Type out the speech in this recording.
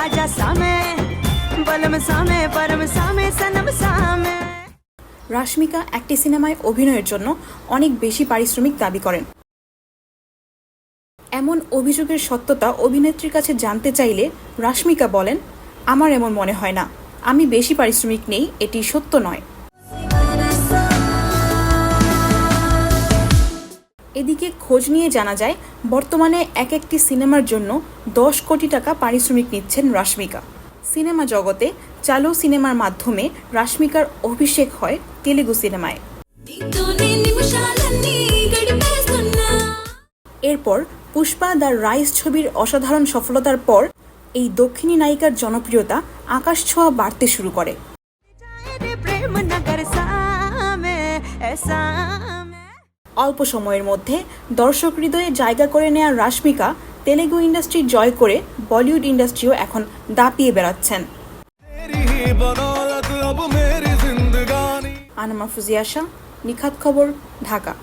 आजा सामे बलम सामे परम सामे सनम सामे রাশমিকা একটি সিনেমায় অভিনয়ের জন্য অনেক বেশি পারিশ্রমিক দাবি করেন এমন অভিযোগের সত্যতা অভিনেত্রীর কাছে জানতে চাইলে রাশমিকা বলেন আমার এমন মনে হয় না আমি বেশি পারিশ্রমিক নেই এটি সত্য নয় এদিকে খোঁজ নিয়ে জানা যায়, বর্তমানে এক একটি সিনেমার জন্য দশ কোটি টাকা পারিশ্রমিক নিচ্ছেন রাশ্মিকা। সিনেমা জগতে চালো সিনেমার মাধ্যমে রাশ্মিকার অভিষেক হয় তেলেগু সিনেমায়। এরপর পুষ্পা দ্য রাইস ছবির অসাধারণ সফলতার পর এই দক্ষিণী নায়িকার জনপ্রিয়তা আকাশ ছোঁয়া বাড়তে শুরু করে। অল্প সময়ের মধ্যে দর্শক হৃদয়ে জায়গা করে নেয়া রাশমিকা তেলেগু ইন্ডাস্ট্রি জয় করে বলিউড ইন্ডাস্ট্রিও এখন দাপিয়ে বেড়াচ্ছেন। আনামা ফুজিয়াশা, নিখাত খবর, ঢাকা।